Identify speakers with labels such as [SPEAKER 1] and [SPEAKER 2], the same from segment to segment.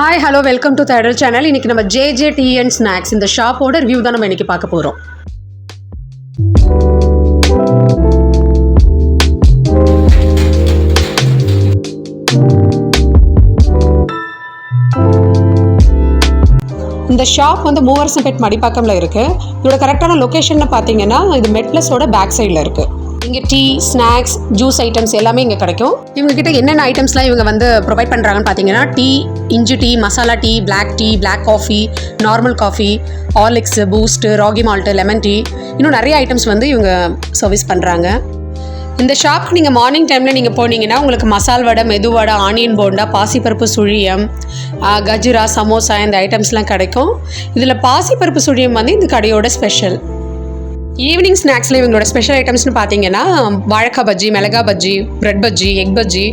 [SPEAKER 1] Hi hello welcome to Thedal channel இன்னைக்கு நம்ம J J tea and snacks இந்த ஷாப்போட ரிவ்யூ தான் நம்ம இன்றைக்கி பார்க்க போகிறோம் இந்த ஷாப் வந்து மூவரசம்பேட் மடிப்பாக்கம்ல இருக்கு. இதோட கரெக்டான லொக்கேஷன் பார்த்தீங்கன்னா இது மெட்லஸோட பேக் சைடில் இருக்கு. இங்கே டீ ஸ்நாக்ஸ் ஜூஸ் ஐட்டம்ஸ் எல்லாமே இங்கே கிடைக்கும். இவங்க கிட்ட என்னென்ன ஐட்டம்ஸ்லாம் இவங்க வந்து ப்ரொவைட் பண்ணுறாங்கன்னு பார்த்தீங்கன்னா டீ இஞ்சி tea masala tea black tea black coffee normal coffee Horlicks Boost ragi malt lemon tea இன்னும் நிறைய ஐட்டம்ஸ் வந்து இவங்க சர்வீஸ் பண்ணுறாங்க இந்த ஷாப்க்கு நீங்கள் மார்னிங் டைமில் நீங்கள் போனீங்கன்னா உங்களுக்கு மசால் வடை மெது வடை ஆனியன் போண்டா பாசிப்பருப்பு சுழியம் கஜுரா கஜ்ரா சமோசா இந்த ஐட்டம்ஸ்லாம் கிடைக்கும். இதில் பாசிப்பருப்பு சுழியம் வந்து இந்த கடையோட ஸ்பெஷல் ஈவினிங் ஸ்நாக்ஸில் இவங்களோட ஸ்பெஷல் ஐட்டம்ஸ்னு பார்த்தீங்கன்னா வாழைக்காய் பஜ்ஜி மிளகா பஜ்ஜி பிரெட் பஜ்ஜி எக் பஜ்ஜி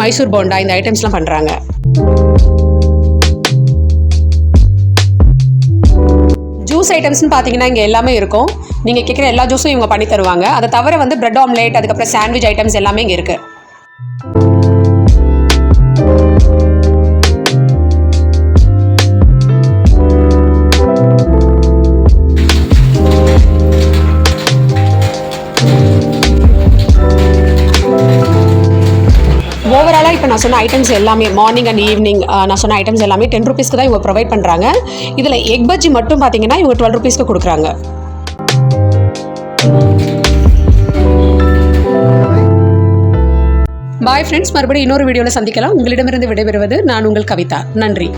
[SPEAKER 1] மைசூர் போண்டா இந்த ஐட்டம்ஸ்லாம் பண்ணுறாங்க ஜூஸ் ஐட்டம்ஸ்னு பார்த்தீங்கன்னா இங்கே எல்லாமே இருக்கும். நீங்கள் கேட்குற எல்லா ஜூஸும் இவங்க பண்ணி தருவாங்க. அதை தவிர வந்து பிரெட் ஆம்லேட் அதுக்கப்புறம் சாண்ட்விச் ஐட்டம்ஸ் எல்லாமே இங்கே இருக்குது இப்போ நான் சொன்ன ஐட்டம்ஸ் எல்லாமே மார்னிங் அண்ட் ஈவினிங் நான் சொன்ன ஐட்டம்ஸ் எல்லாமே டென் ருபீஸ்க்கு தான் இவங்க ப்ரொவைட் பண்ணுறாங்க இதில் எக் பஜ்ஜி மட்டும் பார்த்தீங்கன்னா இவங்க டுவெல் ருபீஸ்க்கு கொடுக்குறாங்க. பாய் ஃப்ரெண்ட்ஸ் மறுபடியும் இன்னொரு வீடியோவில் சந்திக்கலாம். உங்களிடமிருந்து விடைபெறுவது நான் உங்கள் கவிதா. நன்றி.